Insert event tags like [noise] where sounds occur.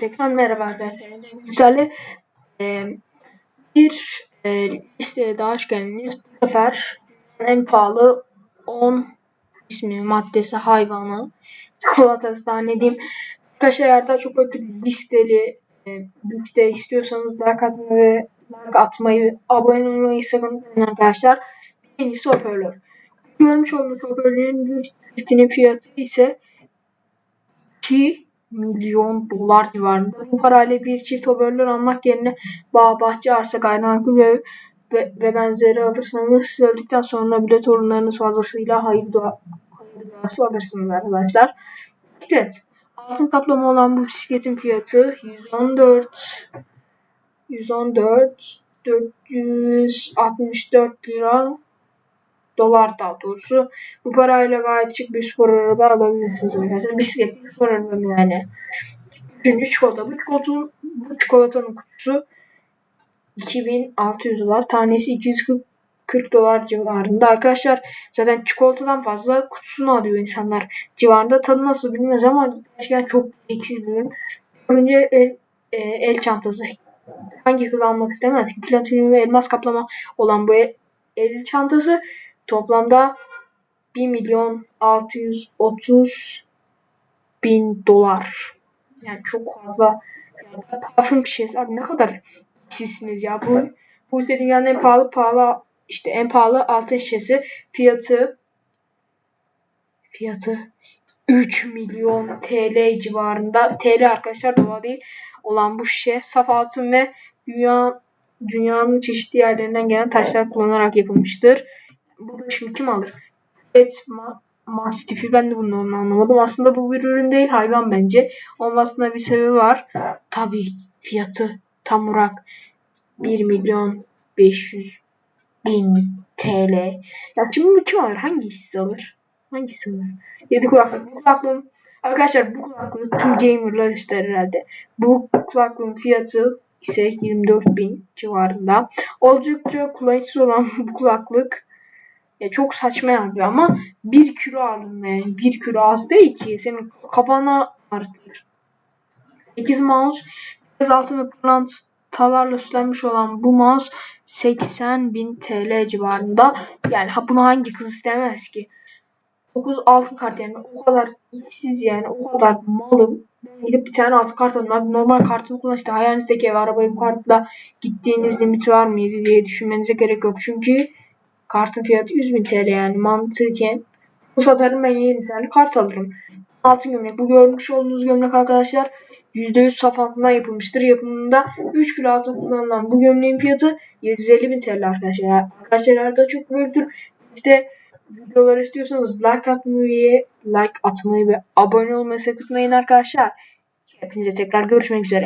tekrar merhaba arkadaşlar. Güzel e, bir e, listeye daha hoş geldiniz. Bu sefer en pahalı 10 ismi maddesi hayvanı çikolatası daha ne diyeyim. Arkadaşlar eğer daha çok böyle listeli e, liste istiyorsanız like atmayı ve like atmayı abone olmayı sakın unutmayın arkadaşlar. Birincisi hoparlör. Görmüş olduğunuz hoparlörlerin çiftinin fiyatı ise 2 milyon dolar civarında. Bu parayla bir çift hoparlör almak yerine bağ, bahçe, arsa, gayrimenkul ve, ve, ve benzeri alırsanız siz öldükten sonra bile torunlarınız fazlasıyla hayır, dua, hayır duası alırsınız arkadaşlar. Bisiklet. Altın kaplama olan bu bisikletin fiyatı 114 114 464 lira dolar daha doğrusu. Bu parayla gayet şık bir spor araba alabilirsiniz arkadaşlar. Bisiklet bir spor araba yani. Üçüncü çikolata. Bu, çikolatanın, bu çikolatanın kutusu 2600 dolar. Tanesi 240 40 dolar civarında. Arkadaşlar zaten çikolatadan fazla kutusunu alıyor insanlar civarında. Tadı nasıl bilmez ama gerçekten çok eksiz bir ürün. Önce el, e, el çantası. Hangi kız almak istemez ki? Platinyum ve elmas kaplama olan bu el, el çantası Toplamda 1 milyon 630 bin dolar. Yani çok fazla parfüm şişesi. Abi ne kadar sizsiniz ya. Bu bu dünyanın en pahalı pahalı işte en pahalı altın şişesi. Fiyatı fiyatı 3 milyon TL civarında. TL arkadaşlar dolar değil olan bu şişe saf altın ve dünya dünyanın çeşitli yerlerinden gelen taşlar kullanarak yapılmıştır. Bunu şimdi kim alır? Evet ma Mastiff'i ben de bunu anlamadım. Aslında bu bir ürün değil hayvan bence. Olmasına bir sebebi var. Tabii fiyatı tam olarak 1 milyon 500 bin TL. Ya şimdi bu kim alır? Hangisi alır? Hangisi alır? Yedi kulaklık. Bu kulaklığım Arkadaşlar bu kulaklığı tüm gamerlar ister herhalde. Bu kulaklığın fiyatı ise 24 bin civarında. Oldukça kullanışsız olan [laughs] bu kulaklık ya çok saçma yapıyor ama bir kilo ağırlığında yani bir kilo az değil ki senin kafana artır. 8 mouse biraz altın ve pırlantalarla süslenmiş olan bu mouse 80 bin TL civarında. Yani ha, bunu hangi kız istemez ki? 9 altın kart yani o kadar işsiz yani o kadar malım. Gidip bir tane altın kart alın. Normal kartını kullan işte hayalinizdeki ev arabayı bu kartla gittiğiniz limit var mıydı diye düşünmenize gerek yok. Çünkü Kartın fiyatı 100 bin TL yani mantıken. Bu satarım ben yeni tane kart alırım. Altın gömlek. Bu görmüş olduğunuz gömlek arkadaşlar %100 saf altından yapılmıştır. Yapımında 3 kilo altın kullanılan bu gömleğin fiyatı 750 bin TL arkadaşlar. Arkadaşlar harika çok büyüktür. İşte videolar istiyorsanız like atmayı, like atmayı ve abone olmayı sakın unutmayın arkadaşlar. Hepinize tekrar görüşmek üzere.